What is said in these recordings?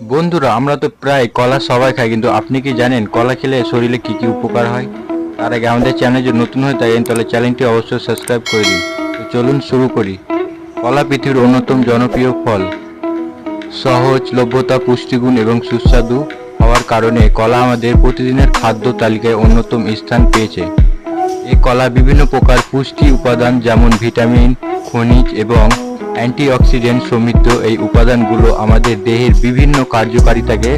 বন্ধুরা, আমরা তো প্রায় কলা সবাই খাই, কিন্তু আপনি কি জানেন কলা খেলে শরীরে কি কি উপকার হয়? তার আগে আমাদের চ্যানেল যদি নতুন হয়ে থাকেন, তাহলে চ্যানেলটি অবশ্যই সাবস্ক্রাইব করে দিন। তো চলুন শুরু করি। কলা পৃথিবীর অন্যতম জনপ্রিয় ফল। সহজ, লভ্যতা, পুষ্টিগুণ এবং সুস্বাদু হওয়ার কারণে কলা আমাদের প্রতিদিনের খাদ্য তালিকায় অন্যতম স্থান পেয়েছে। এই কলা বিভিন্ন প্রকার পুষ্টি উপাদান, যেমন ভিটামিন খনিজ এবং অ্যান্টিঅক্সিডেন্ট সমৃদ্ধ এই উপাদানগুলো আমাদের দেহের বিভিন্ন কার্যকারিতাকে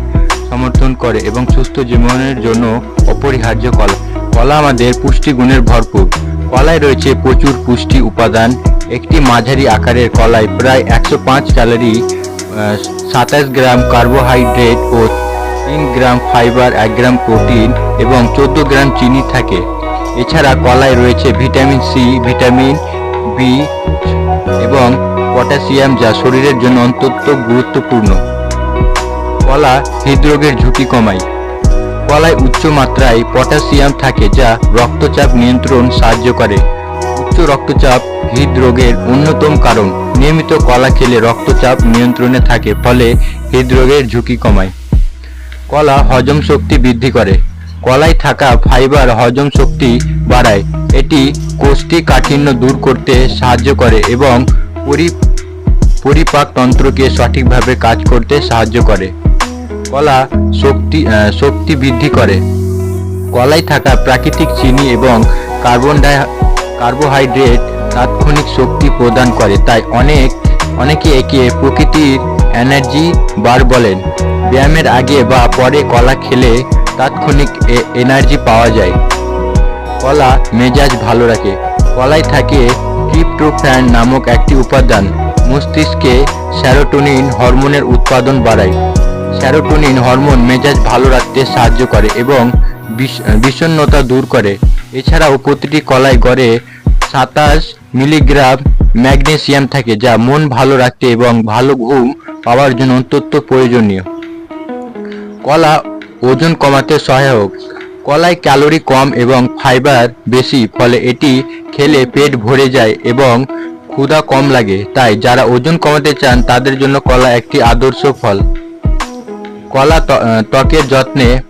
সমর্থন করে এবং সুস্থ জীবনের জন্য অপরিহার্য কলা। কলা আমাদের পুষ্টিগুণের ভরপুর। কলায় রয়েছে প্রচুর পুষ্টি উপাদান। একটি মাঝারি আকারের কলায় প্রায় একশো পাঁচ ক্যালোরি সাতাশ গ্রাম কার্বোহাইড্রেট ও তিন গ্রাম ফাইবার, এক গ্রাম প্রোটিন এবং চোদ্দ গ্রাম চিনি থাকে। এছাড়া কলায় রয়েছে ভিটামিন সি, ভিটামিন বি এবং পটাশিয়াম যা শরীরের জন্য অত্যন্ত গুরুত্বপূর্ণ। কলা হৃদরোগের ঝুঁকি কমায়। কলায় উচ্চ মাত্রায় পটাশিয়াম থাকে যা রক্তচাপ নিয়ন্ত্রণ সাহায্য করে। উচ্চ রক্তচাপ হৃদরোগের অন্যতম কারণ। নিয়মিত কলা খেলে রক্তচাপ নিয়ন্ত্রণে থাকে, ফলে হৃদরোগের ঝুঁকি কমায়। কলা হজম শক্তি বৃদ্ধি করে। কলায় থাকা ফাইবার হজম শক্তি বাড়ায়। এটি কোষ্ঠীকাঠিন্য দূর করতে সাহায্য করে এবং পরি পরিপাক তন্ত্রকে সঠিকভাবে কাজ করতে সাহায্য করে। কলা শক্তি শক্তি বৃদ্ধি করে। কলায় থাকা প্রাকৃতিক চিনি এবং কার্বন ডাই কার্বোহাইড্রেট তাৎক্ষণিক শক্তি প্রদান করে, তাই অনেক অনেকে একে প্রকৃতির এনার্জি বার বলেন। ব্যায়ামের আগে বা পরে কলা খেলে তাৎক্ষণিক এনার্জি পাওয়া যায়। কলা মেজাজ ভালো রাখে। কলায় থাকে ট্রিপ্টোফ্যান নামক একটি উপাদান। মস্তিষ্কে স্যারোটোনিন হরমোনের উৎপাদন বাড়ায়। স্যারোটোনিন হরমোন মেজাজ ভালো রাখতে সাহায্য করে এবং বিষ- বিষণ্ণতা দূর করে। এছাড়াও প্রতিটি কলায় গড়ে সাতাশ মিলিগ্রাম ম্যাগনেসিয়াম থাকে, যা মন ভালো রাখতে এবং ভালো ঘুম পাওয়ার জন্য অত্যন্ত প্রয়োজনীয়। কলা ওজন কমাতে সহায়ক। কলায় ক্যালোরি কম এবং ফাইবার বেশি, ফলে এটি খেলে পেট ভরে যায় এবং ক্ষুধা কম লাগে। তাই যারা ওজন কমাতে চান, তাদের জন্য কলা একটি আদর্শ ফল। কলা ত্ব- ত্বকের যত্নে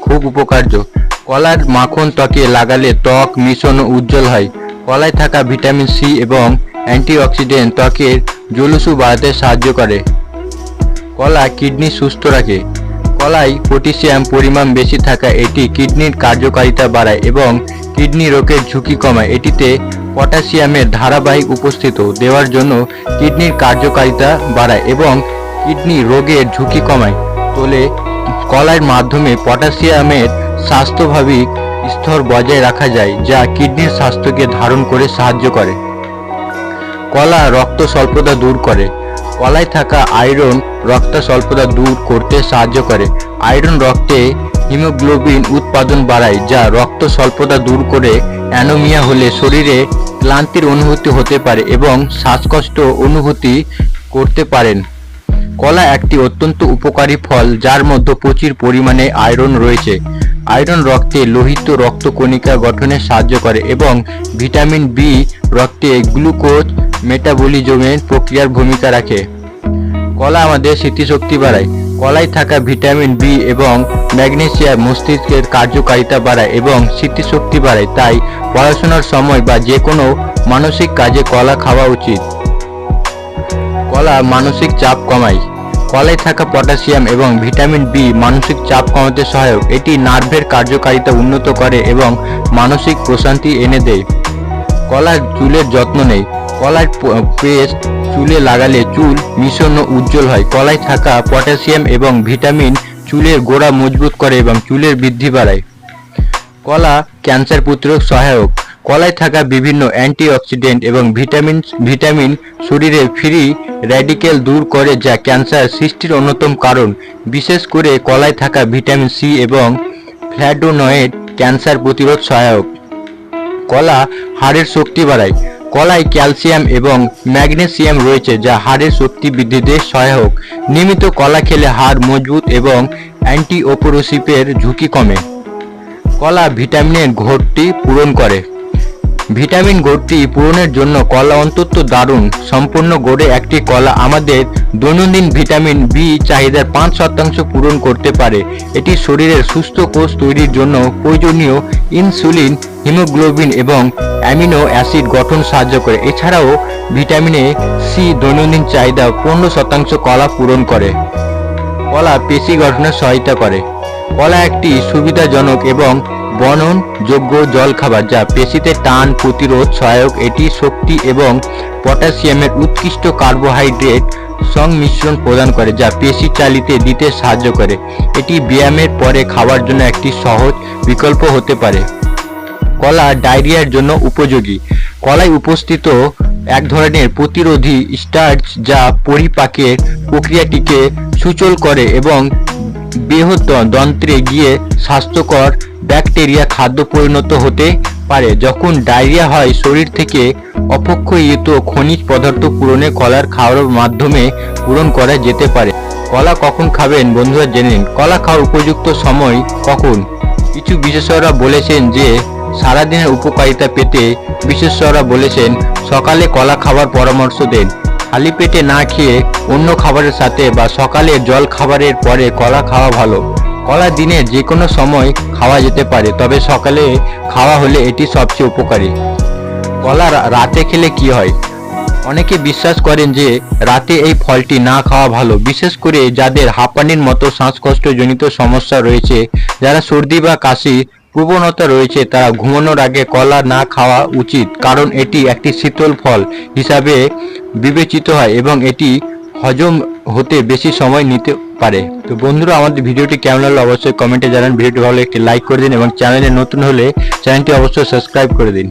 খুব উপকার্য। কলার মাখন ত্বকে লাগালে ত্বক মিশন উজ্জ্বল হয়। কলায় থাকা ভিটামিন সি এবং অ্যান্টিঅক্সিডেন্ট ত্বকের জলুসু বাড়াতে সাহায্য করে। কলা কিডনি সুস্থ রাখে। কলায় পটাশিয়াম পরিমাণ বেশি থাকা এটি কিডনির কার্যকারিতা বাড়ায় এবং কিডনি রোগের ঝুঁকি কমায়। এটিতে পটাশিয়ামের ধারাবাহিক উপস্থিত দেওয়ার জন্য কিডনির কার্যকারিতা বাড়ায় এবং কিডনি রোগের ঝুঁকি কমায়। তোলে কলার মাধ্যমে পটাশিয়ামের স্বাস্থ্যভাবিক স্তর বজায় রাখা যায়, যা কিডনির স্বাস্থ্যকে ধারণ করে সাহায্য করে। কলা রক্ত স্বল্পতা দূর করে। কলায় থাকা আয়রন রক্ত স্বল্পতা দূর করতে সাহায্য করে। আয়রন রক্তে হিমোগ্লোবিন উৎপাদন বাড়ায়, যা রক্ত স্বল্পতা দূর করে অ্যানোমিয়া হলে শরীরে ক্লান্তির অনুভূতি হতে পারে এবং শ্বাসকষ্ট অনুভূতি করতে পারেন। কলা একটি অত্যন্ত উপকারী ফল, যার মধ্যে প্রচুর পরিমাণে আয়রন রয়েছে। আয়রন রক্তে লোহিত রক্তকণিকা গঠনে সাহায্য করে এবং ভিটামিন বি রক্তে গ্লুকোজ মেটাবলিজমের প্রক্রিয়ার ভূমিকা রাখে। কলা আমাদের স্মৃতিশক্তি বাড়ায়। কলায় থাকা ভিটামিন বি এবং ম্যাগনেসিয়াম মস্তিষ্কের কার্যকারিতা বাড়ায় এবং স্মৃতিশক্তি বাড়ায়। তাই পড়াশোনার সময় বা যে কোনো মানসিক কাজে কলা খাওয়া উচিত। কলা মানসিক চাপ কমায়। কলায় থাকা পটাশিয়াম এবং ভিটামিন বি মানসিক চাপ কমাতে সহায়ক। এটি নার্ভের কার্যকারিতা উন্নত করে এবং মানসিক প্রশান্তি এনে দেয়। কলা চুলের যত্ন নেই কলার পেস্ট, চুলে লাগালে চুল মিশন উজ্জ্বল হয়। কলায় থাকা পটাশিয়াম এবং ভিটামিন চুলের গোড়া মজবুত করে এবং চুলের বৃদ্ধি বাড়ায়। কলা ক্যান্সার প্রতিরোধ সহায়ক। কলায় থাকা বিভিন্ন অ্যান্টিঅক্সিডেন্ট এবং ভিটামিন ভিটামিন শরীরে ফ্রি র্যাডিক্যাল দূর করে যা ক্যান্সার সৃষ্টির অন্যতম কারণ। বিশেষ করে কলায় থাকা ভিটামিন সি এবং ফ্ল্যাডোনয়েড ক্যান্সার প্রতিরোধ সহায়ক। কলা হাড়ের শক্তি বাড়ায়। কলায় ক্যালসিয়াম এবং ম্যাগনেসিয়াম রয়েছে যা হাড়ের শক্তি বৃদ্ধিতে সহায়ক। নিয়মিত কলা খেলে হাড় মজবুত এবং অ্যান্টিওপোরোসিপের ঝুঁকি কমে। কলা ভিটামিনের ঘোরটি পূরণ করে। ভিটামিন ঘাটতি পূরণের জন্য কলা অন্তত দারুণ। সম্পূর্ণ গড়ে একটি কলা আমাদের দৈনন্দিন ভিটামিন বি চাহিদার পাঁচ শতাংশ পূরণ করতে পারে। এটি শরীরের সুস্থ কোষ তৈরির জন্য প্রয়োজনীয় ইনসুলিন, হিমোগ্লোবিন এবং অ্যামিনো অ্যাসিড গঠন সাহায্য করে। এছাড়াও ভিটামিন সি দৈনন্দিন চাহিদা পনেরো শতাংশ কলা পূরণ করে। কলা পেশি গঠনে সহায়তা করে। কলা একটি সুবিধাজনক এবং বননযোগ্য জলখাবার যা পেশিতে টান, প্রতিরোধ, সহায়ক, এটি শক্তি এবং পটাশিয়ামের উৎকৃষ্ট কার্বোহাইড্রেট সংমিশ্রণ প্রদান করে, যা পেশি চালিতে দিতে সাহায্য করে। এটি ব্যায়ামের পরে খাওয়ার জন্য একটি সহজ বিকল্প হতে পারে। কলা ডায়রিয়ার জন্য উপযোগী। কলায় উপস্থিত এক ধরনের প্রতিরোধী স্টার্চ যা পরিপাকের প্রক্রিয়াটিকে সুচল করে এবং বৃহৎ দন্ত্রে গিয়ে স্বাস্থ্যকর ব্যাকটেরিয়া খাদ্য পরিণত হতে পারে। যখন ডায়রিয়া হয়, শরীর থেকে অপক্ষয়িত খনিজ পদার্থ পূরণে কলার খাওয়ার মাধ্যমে পূরণ করা যেতে পারে। কলা কখন খাবেন বন্ধুরা জেনে নিন। কলা খাওয়ার উপযুক্ত সময় কখন? কিছু বিশেষজ্ঞরা বলেছেন যে, সারাদিনের উপকারিতা পেতে বিশেষজ্ঞরা বলেছেন, সকালে কলা খাবার পরামর্শ দেন। খালি পেটে না খেয়ে অন্য খাবারের সাথে বা সকালে জল খাবারের পরে কলা খাওয়া ভালো। কলা দিনে যে কোনো সময় খাওয়া যেতে পারে, তবে সকালে খাওয়া হলে এটি সবচেয়ে উপকারী। কলা রাতে খেলে কি হয়? অনেকে বিশ্বাস করেন যে রাতে এই ফলটি না খাওয়া ভালো, বিশেষ করে যাদের হাঁপানির মতো শ্বাসকষ্টজনিত সমস্যা রয়েছে, যারা সর্দি বা কাশি প্রবণতা রয়েছে, তারা ঘুমানোর আগে কলা না খাওয়া উচিত, কারণ এটি একটি শীতল ফল হিসাবে বিবেচিত হয় এবং এটি হজম হতে বেশি সময় নিতে পারে। তো বন্ধুরা, আমাদের ভিডিওটি কেমন লাগল অবশ্যই কমেন্টে জানান। ভিডিওটি ভালো একটি লাইক করে দিন এবং চ্যানেলে নতুন হলে চ্যানেলটি অবশ্যই সাবস্ক্রাইব করে দিন।